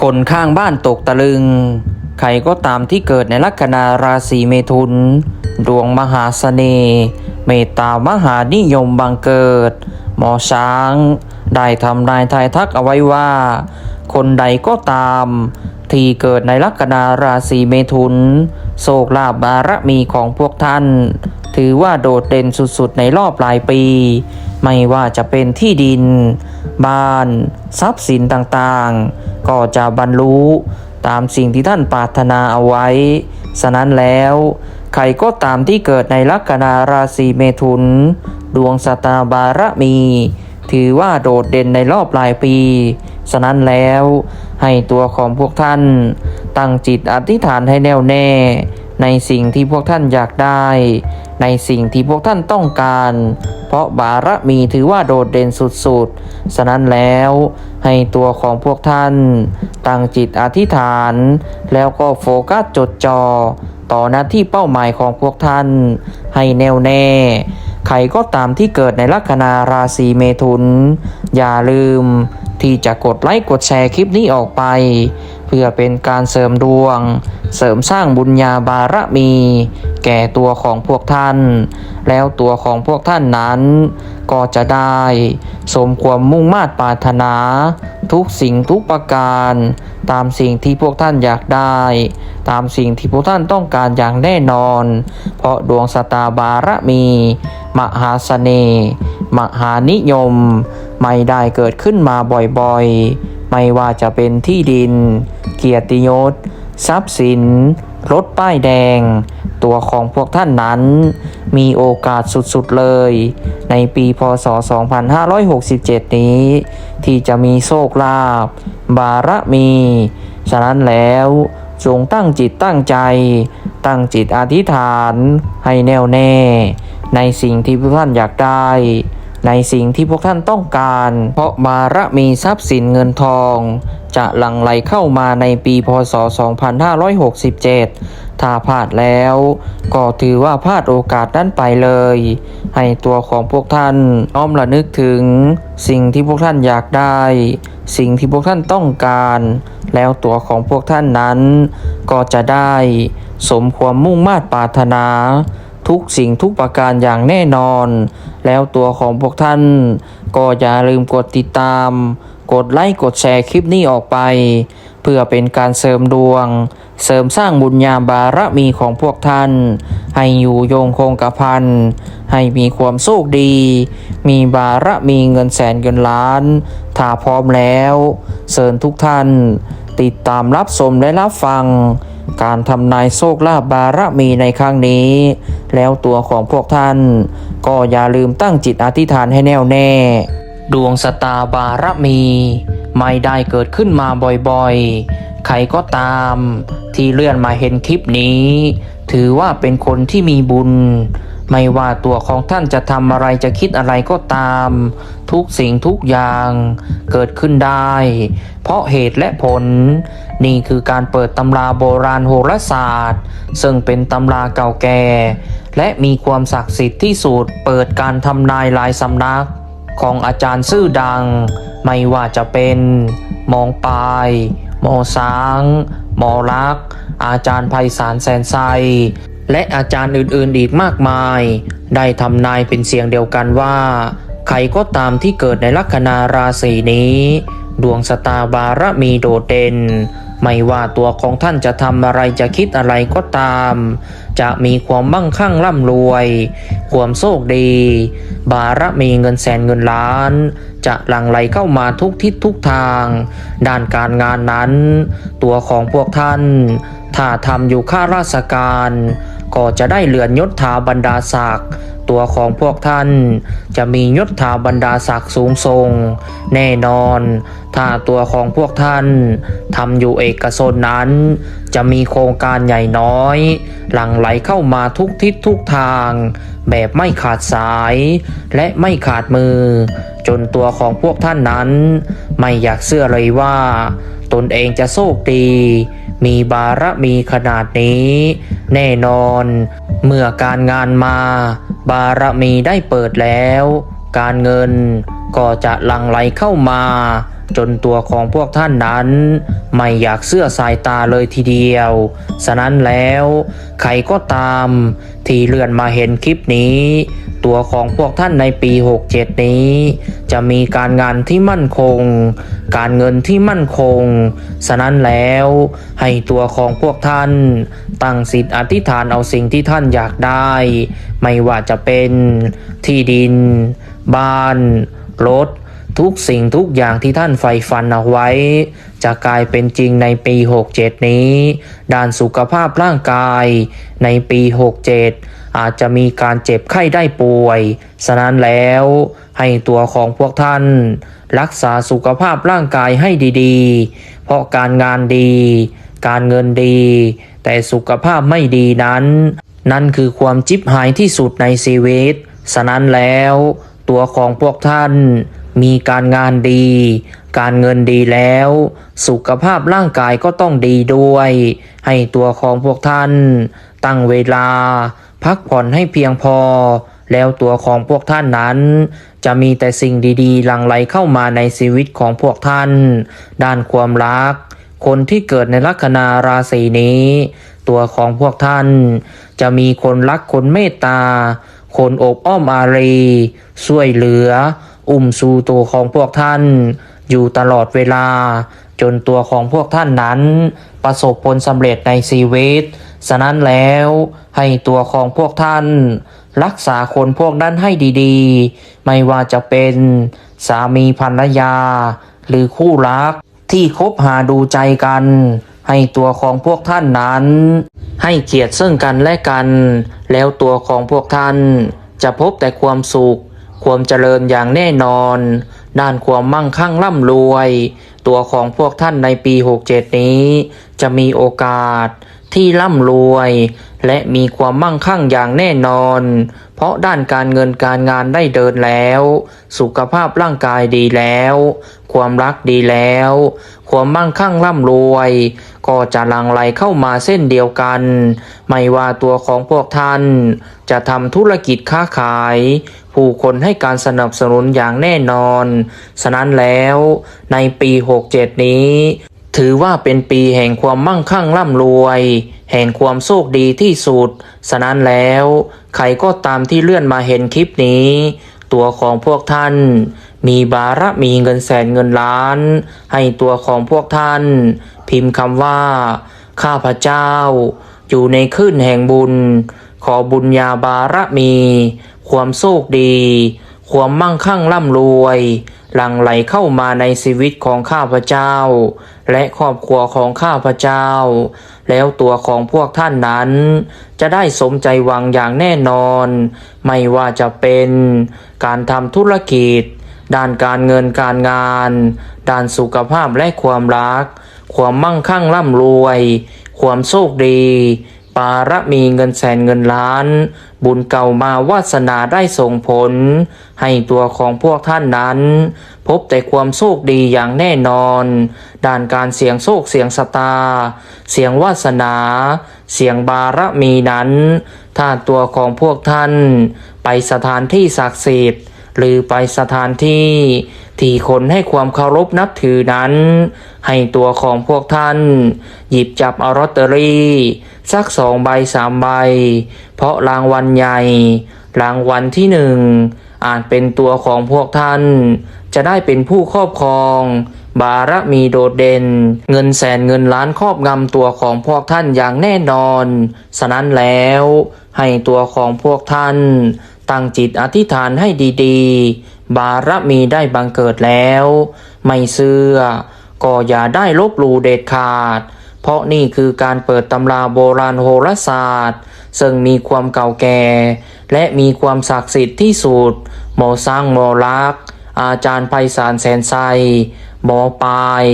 คนข้างบ้านตกตะลึง ใครก็ตามที่เกิดในลัคนาราศีเมถุน ดวงมหาเสน่ห์เมตตามหานิยมบังเกิด หมอช้าง ได้ทำนายทายทักเอาไว้ว่า คนใดก็ตาม ที่เกิดในลัคนาราศีเมถุน โศกลาภบารมีของพวกท่าน ถือว่าโดดเด่นสุดๆในรอบหลายปี ไม่ว่าจะเป็นที่ดิน บ้าน ทรัพย์สินต่างๆ ก็จะบรรลุตามสิ่งที่ท่านปรารถนาเอาไว้ ฉะนั้นแล้วใครก็ตามที่เกิดในลัคนาราศีเมถุน ดวงสตาบารมี ถือว่าโดดเด่นในรอบหลายปี ฉะนั้นแล้วให้ตัวของพวกท่าน ตั้งจิตอธิษฐานให้แน่วแน่ ในสิ่งที่พวกท่านอยากได้ ในสิ่งที่พวกท่านต้องการ เพราะบารมีถือว่าโดดเด่นสุดๆ ฉะนั้นแล้วให้ตัวของพวกท่าน ตั้งจิตอธิษฐาน แล้วก็โฟกัสจดจอ่อต่อหน้าที่เป้าหมายของพวกท่าน ให้แน่วแน่ใครก็ตามที่เกิดในลัคนาราศีเมถุน อย่าลืมที่จะกดไลค์กดแชร์คลิปนี้ออกไป พื่อเป็นการเสริมดวง เสริมสร้างบุญญาบารมี แก่ตัวของพวกท่าน แล้วตัวของพวกท่านนั้น ก็จะได้ สมความมุ่งมา่ปรารถนา ทุกสิ่งทุกประการ ตามสิ่งที่พวกท่านอยากได้ ตามสิ่งที่พวกท่านต้องการอย่างแน่นอน เพราะดวงสตาบารมี มหาเสน่ห์ มหานิยม ไม่ได้เกิดขึ้นมาบ่อยๆ ไม่ว่าจะเป็นที่ดิน เกียรติยศ ทรัพย์สิน รถป้ายแดง ตัวของพวกท่านนั้น มีโอกาสสุดๆเลย ในปีพศ 2567 นี้ ที่จะมีโชคลาภบารมี ฉะนั้นแล้วจงตั้งจิตตั้งใจ ตั้งจิตอธิษฐานให้แน่วแน่ ในสิ่งที่พวกท่านอยากได้ ในสิ่งที่พวกท่านต้องการ เพราะบารมีทรัพย์สินเงินทอง จะหลั่งไหลเข้ามาในปีพศ 2567 ถ้าพลาดแล้ว ก็ถือว่าพลาดโอกาสนั้นไปเลย ให้ตัวของพวกท่านอ้อมระนึกถึง สิ่งที่พวกท่านอยากได้ สิ่งที่พวกท่านต้องการ แล้วตัวของพวกท่านนั้น ก็จะได้ สมความมุ่งมา่ปรารถนา ทุกสิ่งทุกประการอย่างแน่นอน แล้วตัวของพวกท่าน ก็อย่าลืมกดติดตาม กดไลค์กดแชร์คลิปนี้ออกไป เพื่อเป็นการเสริมดวง เสริมสร้างบุญญาบารมีของพวกท่าน ให้อยู่โยงคงกระพัน ให้มีความโชคดี มีบารมีเงินแสนเงินล้าน ถ้าพร้อมแล้วเชิญทุกท่าน ติดตามรับชมและรับฟัง การทำนายโชคลาภบารมีในครั้งนี้ แล้วตัวของพวกท่าน ก็อย่าลืมตั้งจิตอธิษฐานให้แน่วแน่ ดวงสตาบารมี ไม่ได้เกิดขึ้นมาบ่อยๆ ใครก็ตาม ที่เลื่อนมาเห็นคลิปนี้ ถือว่าเป็นคนที่มีบุญ ไม่ว่าตัวของท่านจะทำอะไรจะคิดอะไรก็ตาม ทุกสิ่งทุกอย่างเกิดขึ้นได้ เพราะเหตุและผล นี่คือการเปิดตำราโบราณโหราศาสตร์ ซึ่งเป็นตำราเก่าแก่ และมีความศักดิ์สิทธิ์ที่สุดเปิดการทำนายหลายสำนัก ของอาจารย์ชื่อดัง ไม่ว่าจะเป็นหมองปลายหมอสางหมอรัก อาจารย์ไพศาลแสนไซ และอาจารย์อื่นๆอีกมากมาย ได้ทำนายเป็นเสียงเดียวกันว่า ใครก็ตามที่เกิดในลัคนาราศีนี้ ดวงสตาบารมีโดดเด่น ไม่ว่าตัวของท่านจะทำอะไรจะคิดอะไรก็ตาม จะมีความมั่งคั่งร่ำรวย ความโชคดี บารมีเงินแสนเงินล้าน จะหลั่งไหลเข้ามาทุกทิศทุกทาง ด้านการงานนั้น ตัวของพวกท่าน ถ้าทำอยู่ข้าราชการ ก็จะได้เลื่อนยศถาบรรดาศักดิ์ตัวของพวกท่านจะมียศถาบรรดาศักดิ์สูงส่ง แน่นอน ถ้าตัวของพวกท่านทำอยู่เอกชนนั้น จะมีโครงการใหญ่น้อย หลั่งไหลเข้ามาทุกทิศทุกทาง แบบไม่ขาดสาย และไม่ขาดมือ จนตัวของพวกท่านนั้น ไม่อยากเชื่อเลยว่า ตนเองจะโชคดี มีบารมีขนาดนี้ แน่นอน เมื่อการงานมา บารมีได้เปิดแล้ว การเงินก็จะหลั่งไหลเข้ามา จนตัวของพวกท่านนั้น ไม่อยากเสื้อสายตาเลยทีเดียว ฉะนั้นแล้ว ใครก็ตาม ที่เลื่อนมาเห็นคลิปนี้ ตัวของพวกท่านในปี 67 นี้ จะมีการงานที่มั่นคง การเงินที่มั่นคง ฉะนั้นแล้ว ให้ตัวของพวกท่าน ตั้งสิทธิ์อธิษฐานเอาสิ่งที่ท่านอยากได้ ไม่ว่าจะเป็นที่ดิน บ้าน รถ ทุกสิ่งทุกอย่างที่ท่านใฝ่ฝันเอาไว้ จะกลายเป็นจริงในปี 67 นี้ ด้านสุขภาพร่างกายในปี 67 อาจจะมีการเจ็บไข้ได้ป่วย ฉะนั้นแล้วให้ตัวของพวกท่าน รักษาสุขภาพร่างกายให้ดีๆ เพราะการงานดี การเงินดี แต่สุขภาพไม่ดีนั้น นั่นคือความจิบหายที่สุดในชีวิต ฉะนั้นแล้วตัวของพวกท่าน มีการงานดี การเงินดีแล้ว สุขภาพร่างกายก็ต้องดีด้วย ให้ตัวของพวกท่าน ตั้งเวลา พักผ่อนให้เพียงพอ แล้วตัวของพวกท่านนั้น จะมีแต่สิ่งดีๆ หลั่งไหลเข้ามาในชีวิตของพวกท่าน ด้านความรัก คนที่เกิดในลัคนาราศีนี้ ตัวของพวกท่าน จะมีคนรักคนเมตตา คนอบอ้อมอารีช่วยเหลือ อุ้มชูตัวของพวกท่าน อยู่ตลอดเวลา จนตัวของพวกท่านนั้น ประสบผลสำเร็จในชีวิต ฉะนั้นแล้วให้ตัวของพวกท่าน รักษาคนพวกนั้นให้ดีๆ ไม่ว่าจะเป็นสามีภรรยา หรือคู่รักที่คบหาดูใจกัน ให้ตัวของพวกท่านนั้น ให้เกียรติซึ่งกันและกัน แล้วตัวของพวกท่านจะพบแต่ความสุข ความเจริญอย่างแน่นอน ด้านความมั่งคั่งร่ำรวย ตัวของพวกท่านในปี 67 นี้ จะมีโอกาส ที่ร่ำรวย และมีความมั่งคั่งอย่างแน่นอน เพราะด้านการเงินการงานได้เดินแล้ว สุขภาพร่างกายดีแล้ว ความรักดีแล้ว ความมั่งคั่งร่ำรวย ก็จะลังไหลเข้ามาเส้นเดียวกัน ไม่ว่าตัวของพวกท่าน จะทำธุรกิจค้าขาย ผู้คนให้การสนับสนุนอย่างแน่นอน ฉะนั้นแล้วในปี 67 นี้ ถือว่าเป็นปีแห่งความมั่งคั่งร่ำรวย แห่งความโชคดีที่สุด ฉะนั้นแล้ว ใครก็ตามที่เลื่อนมาเห็นคลิปนี้ ตัวของพวกท่าน มีบาระมีเงินแสนเงินล้าน ให้ตัวของพวกท่าน พิมพ์คำว่า ข้าพเจ้า อยู่ในคลื่นแห่งบุญ ขอบุญญาบารมี ความโชคดี ความมั่งคั่งร่ำรวย หลั่งไหลเข้ามาในชีวิตของข้าพเจ้า และครอบครัวของข้าพเจ้า แล้วตัวของพวกท่านนั้น จะได้สมใจหวังอย่างแน่นอน ไม่ว่าจะเป็นการทำธุรกิจ ด้านการเงินการงาน ด้านสุขภาพและความรัก ความมั่งคั่งร่ำรวย ความโชคดีปาระมีเงินแสนเงินล้าน บุญเก่ามาวาสนาได้ส่งผล ให้ตัวของพวกท่านนั้น พบแต่ความโชคดีอย่างแน่นอน ด้านการเสียงโชคเสียงสตา เสียงวาสนา เสียงบารมีนั้น ถ้าตัวของพวกท่าน ไปสถานที่ศักดิ์สิทธิ์ หรือไปสถานที่ที่คนให้ความเคารพนับถือนั้น ให้ตัวของพวกท่าน หยิบจับอาลอตเตอรี่ สักสองใบสามใบ เพราะรางวัลใหญ่ รางวัลที่หนึ่งอาจเป็นตัวของพวกท่าน จะได้เป็นผู้ครอบครอง บารมีโดดเด่น เงินแสนเงินล้านครอบงำตัวของพวกท่านอย่างแน่นอน ฉะนั้นแล้ว ให้ตัวของพวกท่าน ตั้งจิตอธิษฐานให้ดีๆ บารมีได้บังเกิดแล้ว ไม่เชื่อก็อย่าได้ลบหลู่เด็ดขาด เพราะนี่คือการเปิดตำราโบราณโหราศาสตร์ ซึ่งมีความเก่าแก่ และมีความศักดิ์สิทธิ์ที่สุด หมอสร้างหมอลักษ์อาจารย์ไพศาลแสนไซหมอปลาย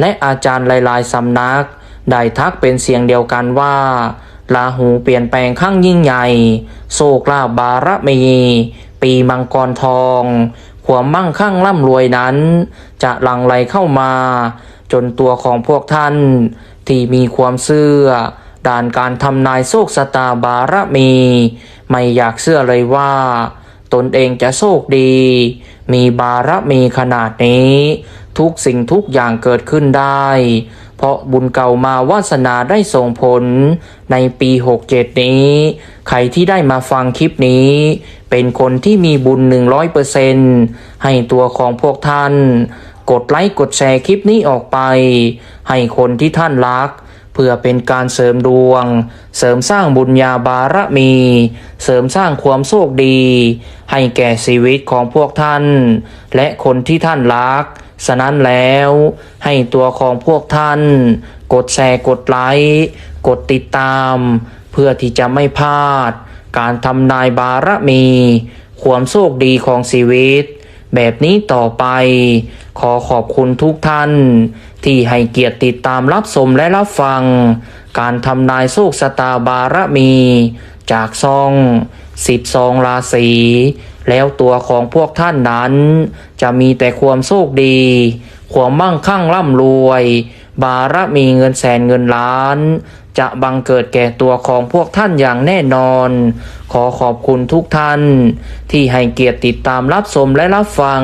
และอาจารย์หลายๆสำนัก ได้ทักเป็นเสียงเดียวกันว่า ลาหูเปลี่ยนแปลงข้างยิ่งใหญ่ โศกลาบารมี ปีมังกรทอง ความมั่งคั่งร่ำรวยนั้น จะหลั่งไหลเข้ามา จนตัวของพวกท่าน ที่มีความเชื่อด้านการทำนายโชคชะตาบารมี ไม่อยากเชื่อเลยว่า ตนเองจะโชคดี มีบารมีขนาดนี้ ทุกสิ่งทุกอย่างเกิดขึ้นได้ เพราะบุญเก่ามาวาสนาได้ส่งผลในปี 67 นี้ ใครที่ได้มาฟังคลิปนี้ เป็นคนที่มีบุญ 100%ให้ตัวของพวกท่าน กดไลค์กดแชร์คลิปนี้ออกไป ให้คนที่ท่านรัก เพื่อเป็นการเสริมดวง เสริมสร้างบุญญาบารมี เสริมสร้างความโชคดี ให้แก่ชีวิตของพวกท่าน และคนที่ท่านรัก ฉะนั้นแล้วให้ตัวของพวกท่าน กดแชร์กดไลค์กดติดตาม เพื่อที่จะไม่พลาด การทำนายบารมี ความโชคดีของชีวิต แบบนี้ต่อไป ขอขอบคุณทุกท่าน ที่ให้เกียรติติดตามรับชมและรับฟัง การทำนายโชคชะตาบารมี จากซองสิบซองราศี แล้วตัวของพวกท่านนั้น จะมีแต่ความโชคดี ความมั่งคั่งร่ำรวย บารมีเงินแสนเงินล้าน จะบังเกิดแก่ตัวของพวกท่านอย่างแน่นอน ขอขอบคุณทุกท่าน ที่ให้เกียรติติดตามรับชมและรับฟัง